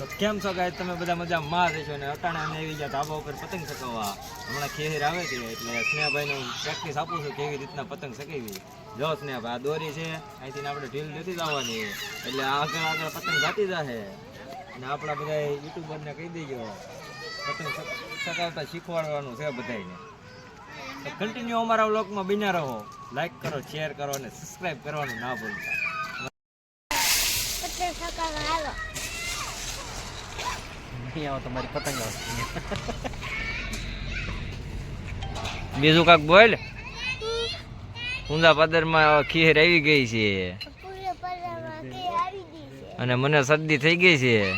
તો કેમ છો ગાય તમે બધા મજા માં રહેશો અને અટાણે અમે આવી ગયા ધાબા ઉપર પતંગ ચકવવા હમણાં ખેર આવે છે એટલે સ્નેહભાઈનું પ્રેક્ટિસ આપું છું કેવી રીતના પતંગ ચકાવી જો સ્નેહભાઈ આ દોરી છે અહીંથી આપણે ઢીલ જતી જવાની. એટલે આગળ આગળ પતંગ જાતી જશે અને આપણા બધા યુટ્યુબરને કહી દેજો, પતંગ ચક- ચકાવતા શીખવાડવાનું છે બધાને કન્ટિન્યુ અમારા વ્લોગમાં બિના રહો. લાઈક કરો શેર કરો અને સબસ્ક્રાઇબ કરવાનું ના ભૂલતા. પતંગ ચકાવવા આવો, તમારી પતંગ બીજું કાક બોલ. ઊંધા પાદરમાં ખીર આવી ગઈ છે. અને મને શરદી થઈ ગઈ છે.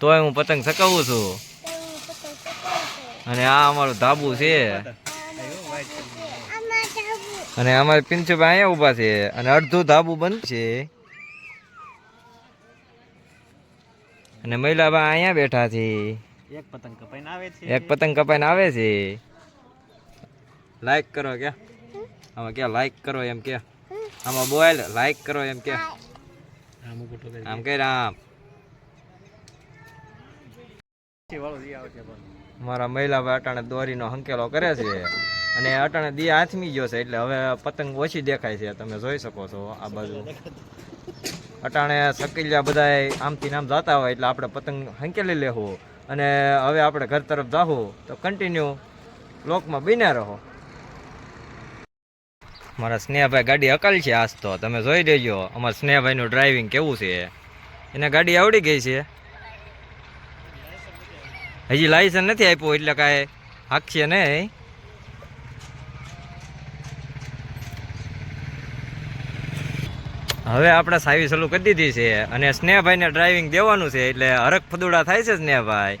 તોય હું પતંગ ચકાવું છું. અને આ અમારું ધાબુ છે. અને અમારે પિંચુભાઈ અહીંયા ઊભા છે. અને અડધું ધાબુ બંધ છે. અને મહિલાભાઈ અહીંયા બેઠા છે. એક પતંગ કપાઈને આવે છે. એક પતંગ કપાઈને આવે છે. લાઈક કરો કે. આમાં કે લાઈક કરો એમ કે. આમાં બોલ લાઈક કરો એમ કે. આમ કે રામ મારા મહિલા ભાઈ અટાણે દોરીનો હંકેલો કરે છે. અને અટાણે દી હાથમી ગયો છે, એટલે હવે પતંગ ઓછી દેખાય છે, તમે જોઈ શકો છો આ બાજુ. અટાણે સકીલિયા બધા આમથી નામ જતા હોય, એટલે આપણે પતંગ હંકેલી લેવું અને હવે આપણે ઘર તરફ જાવું તો કન્ટિન્યુ લોકમાં બન્યા રહો. મારા સ્નેહભાઈ ગાડી અકલ છે આજ તો, તમે જોઈ દેજો, અમારા સ્નેહભાઈનું ડ્રાઇવિંગ કેવું છે. એને ગાડી આવડી ગઈ છે. હજી લાયસન્સ નથી આપ્યું, એટલે કાંઈ હાકશે નહીં. હવે આપણે સાવી સલું કરી દીધી છે અને સ્નેહભાઈને ડ્રાઇવિંગ દેવાનું છે એટલે હરખ ફદુડા થાય છે સ્નેહભાઈ.